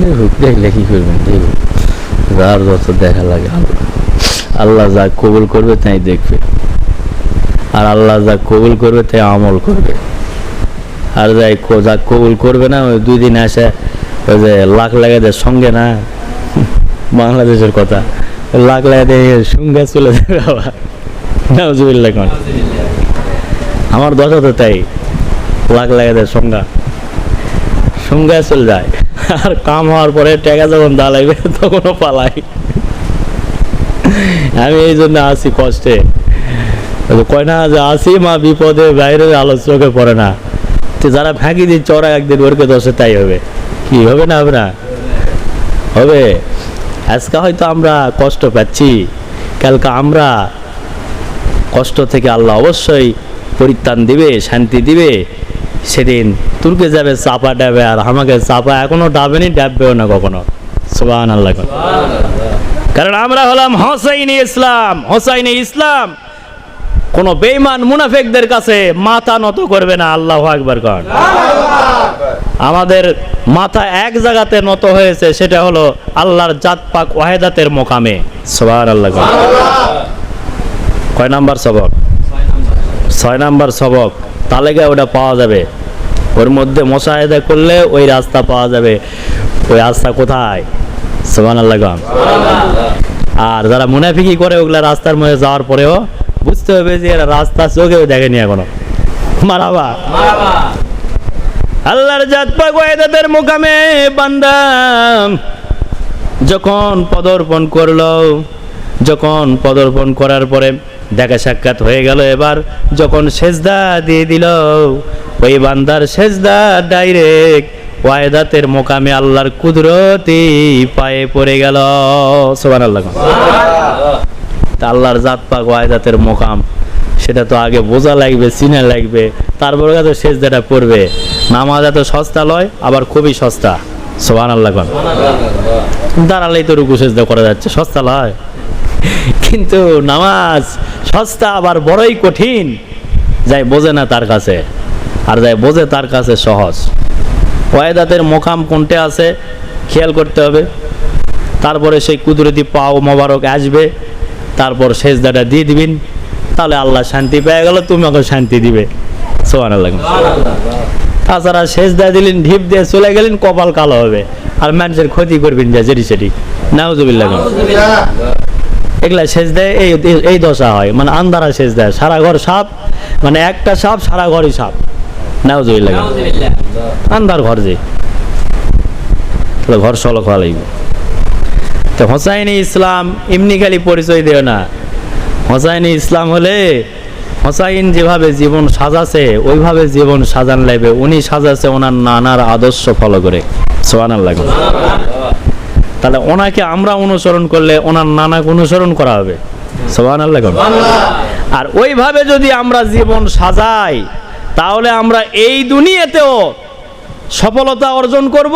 দেখুক, দেখলে কি করবেন, দেখুক। যার যত দেখা লাগে আল্লাহ আল্লাহ যা কবুল করবে তাই দেখবে। আর আল্লাহ যা কবুল করবে তাই আমল করবে। আর যাই যা কবুল করবে না, ওই দুই দিন আসে, ওই যে লাখ লাগাদের সঙ্গে না? বাংলাদেশের কথা। লাখ লাগাতে সঙ্গে চলে যাবে আবার। নাউজুবিল্লাহ কোন। আমার দশা তো তাই, লাখ লাগাদের সংজ্ঞা সংজ্ঞা চলে যায়। আর কাম হওয়ার পরে টাকা যখন দা লাগবে তখনও পালাই। আমি এই জন্য আসি কষ্টে। কয় না যে আসি মা বিপদে, বাইরে আলো চোখে পড়ে না। তো যারা ফাঁকি দিচ্ছে, ওরা একদিন ওরকে দশে তাই হবে। কি হবে না হবে না? হবে। আজকে হয়তো আমরা কষ্ট পাচ্ছি। কালকে আমরা কষ্ট থেকে আল্লাহ অবশ্যই পরিত্রাণ দিবে, শান্তি দিবে। সেদিন তুর্কে যাবে চাপা ডাবে আর আমাকে চাপা এখনও ডাবেনি ডাববেও না কখনো। সুবাহ আল্লাহ কারণ আমরা হলাম হোসাইনি ইসলাম হোসাইনি ইসলাম। কোন বেইমান মুনাফেকদের কাছে মাথা নত করবে না আল্লাহ আকবর কর। আমাদের মাথা এক জায়গাতে নত হয়েছে সেটা হলো আল্লাহর জাত পাক ওয়াহেদাতের মোকামে। সোহান আল্লাহ। কয় নাম্বার সবক? ছয় নাম্বার সবক। তালেগা ওটা পাওয়া যাবে। ওর মধ্যে মোশাহেদা করলে ওই রাস্তা পাওয়া যাবে। ওই রাস্তা কোথায়? সোহান আল্লাহ আর যারা মুনাফিকি করে ওগুলা রাস্তার মধ্যে যাওয়ার পরেও বুঝতে হবে যে এরা রাস্তা চোখেও দেখেনি এখনও। মারাবা। আল্লাহর জাত পাক ওয়াহেদাতের মোকামে বান্দা যখন পদর্পণ করল, যখন পদর্পণ করার পরে দেখা সাক্ষাৎ হয়ে গেল এবার, যখন সেজদা দিয়ে দিল, ওই বান্দার সেজদা ডাইরেক্ট ওয়াহেদাতের মোকামে আল্লাহর কুদরতি পায়ে পড়ে গেল। সোবান আল্লাহ তা আল্লাহর জাত পাক ওয়াহেদাতের মোকাম, সেটা তো আগে বোঝা লাগবে, চিনা লাগবে, তারপরে তো সেজদাটা পড়বে। নামাজ এত সস্তা লয়, আবার খুবই সস্তা। সোবান আল্লাহ কন দাঁড়ালেই তো রুকু সেজদা করা যাচ্ছে, সস্তা লয়। কিন্তু নামাজ সস্তা, আবার বড়ই কঠিন। যাই বোঝে না তার কাছে। আর যাই বোঝে তার কাছে সহজ। ওয়াহেদাতের মোকাম কোনটে আছে, খেয়াল করতে হবে। তারপরে সেই কুদরতি পাও মোবারক আসবে। তারপর সেজদাটা দিয়ে দিবেন। তাহলে আল্লাহ শান্তি পেয়ে গেল, তুমি ওকে শান্তি দিবে। সোহান আল্লাহ তাছাড়া সেজদা দিলেন, ঢিপ দিয়ে চলে গেলেন, কপাল কালো হবে। আর মানুষের ক্ষতি করবেন যা যেটি সেটি। নাউজুবিল্লাহ। এগুলা সেচ দেয় এই এই দশা হয়। মানে আন্ধারা সেচ দেয় সারা ঘর সাপ মানে একটা সাপ সারা ঘরই সাপ। নাউজুবিল্লাহ। আন্ধার ঘর যে। তাহলে ঘর সলক হওয়া লাগবে। তো হোসাইনি ইসলাম এমনি খালি পরিচয় দেও না। হোসাইনি ইসলাম হলে হোসাইন যেভাবে জীবন সাজাছে ওইভাবে জীবন সাজান লাগবে। উনি সাজাছে ওনার নানার আদর্শ ফলো করে। সোয়ানার লাগবে তাহলে ওনাকে আমরা অনুসরণ করলে ওনার নানাকে অনুসরণ করা হবে। সোহান আল্লাহ আর ওইভাবে যদি আমরা জীবন সাজাই তাহলে আমরা এই দুনিয়াতেও সফলতা অর্জন করব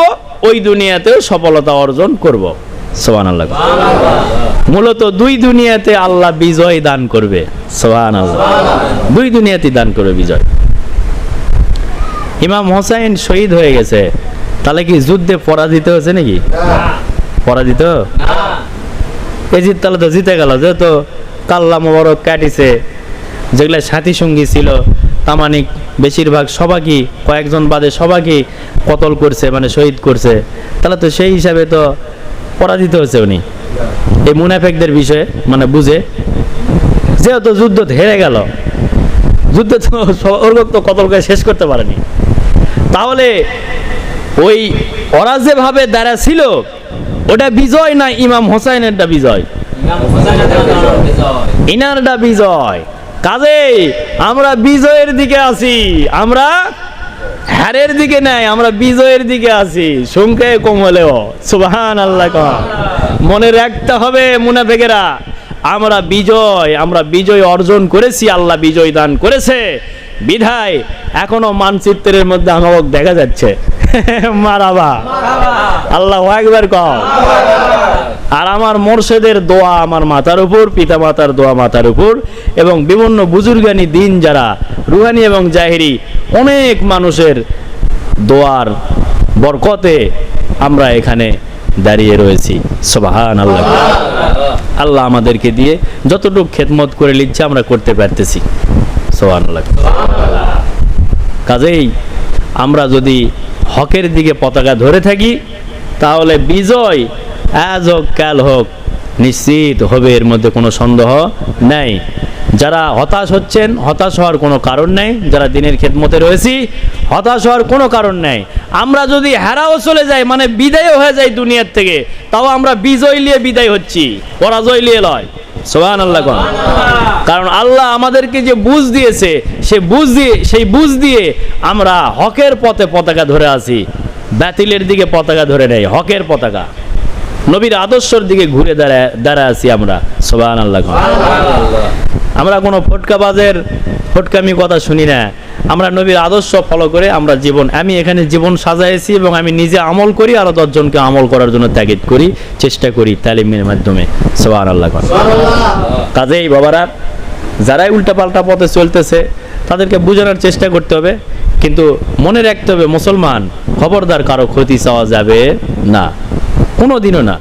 ওই দুনিয়াতেও সফলতা অর্জন করব। সোহান আল্লাহ মূলত দুই দুনিয়াতে আল্লাহ বিজয় দান করবে। সোহান আল্লাহ দুই দুনিয়াতে দান করবে বিজয়। ইমাম হোসাইন শহীদ হয়ে গেছে। তাহলে কি যুদ্ধে পরাজিত হয়েছে নাকি? পরাজিত? এজিত তাহলে তো জিতে গেল যেহেতু কাল্লা মোবারক কাটিছে। যেগুলা সাথী সঙ্গী ছিল তামানিক বেশিরভাগ সবাইকে কয়েকজন বাদে সবাইকে কতল করছে মানে শহীদ করছে। তাহলে তো সেই হিসাবে তো পরাজিত হয়েছে উনি। এই মুনাফেকদের বিষয়ে মানে বুঝে। যেহেতু যুদ্ধ হেরে গেল যুদ্ধ তো তো কতল করে শেষ করতে পারেনি। তাহলে ওই ওরা যেভাবে দাঁড়া ছিল ওটা বিজয় না ইমাম হোসাইনেরটা বিজয়? ইনারটা বিজয়। কাজেই আমরা বিজয়ের দিকে আছি। আমরা হারের দিকে নাই আমরা বিজয়ের দিকে আছি। সংখ্যায় কম হলেও সুবাহান আল্লাহ মনে রাখতে হবে মুনাফেকেরা আমরা বিজয় আমরা বিজয় অর্জন করেছি আল্লাহ বিজয় দান করেছে। বিধায় এখনও মানচিত্রের মধ্যে আমাকে দেখা যাচ্ছে। মারাবা। আল্লাহ একবার কম আর আমার মোর্শেদের দোয়া আমার মাথার উপর পিতা মাতার দোয়া মাথার উপর, এবং বিভিন্ন বুজুর্গানি দিন যারা রুহানি এবং জাহেরি অনেক মানুষের দোয়ার বরকতে আমরা এখানে দাঁড়িয়ে রয়েছি। সোবাহান আল্লাহ আল্লাহ আমাদেরকে দিয়ে যতটুকু খেদমত করে নিচ্ছে আমরা করতে পারতেছি। সোহান কাজেই আমরা যদি হকের দিকে পতাকা ধরে থাকি তাহলে বিজয় আজ হোক, কাল হোক, নিশ্চিত হবে এর মধ্যে কোনো সন্দেহ নেই। যারা হতাশ হচ্ছেন, হতাশ হওয়ার কোনো কারণ নেই। যারা দিনের খেদমতে রয়েছি, হতাশ হওয়ার কোনো কারণ নেই। আমরা যদি হারাও চলে যাই মানে বিদায় হয়ে যাই দুনিয়ার থেকে, তাও আমরা বিজয় নিয়ে বিদায় হচ্ছি, পরাজয় নিয়ে লয়। সোহান আল্লাহ কারণ আল্লাহ আমাদেরকে যে বুঝ দিয়েছে, সে বুঝ দিয়ে, সেই বুঝ দিয়ে আমরা হকের পথে পতাকা ধরে আছি। ব্যাতিলের দিকে পতাকা ধরে নেয় হকের পতাকা। নবীর আদর্শর দিকে ঘুরে দাঁড়ায় দাঁড়ায় আছি আমরা। সোবান আল্লাহ। আমরা কোনো ফটকাবাজের ফটকামি কথা শুনি না। আমরা নবীর আদর্শ ফলো করে আমরা জীবন আমি এখানে জীবন সাজাইছি এবং আমি নিজে আমল করি আরও দশজনকে আমল করার জন্য তাগিদ করি চেষ্টা করি তালিমের মাধ্যমে। সোবান আল্লাহ। কাজেই বাবারা যারাই উল্টাপাল্টা পথে চলতেছে তাদেরকে বোঝানোর চেষ্টা করতে হবে কিন্তু মনে রাখতে হবে মুসলমান খবরদার কারও ক্ষতি চাওয়া যাবে না। কোনো দিনও না।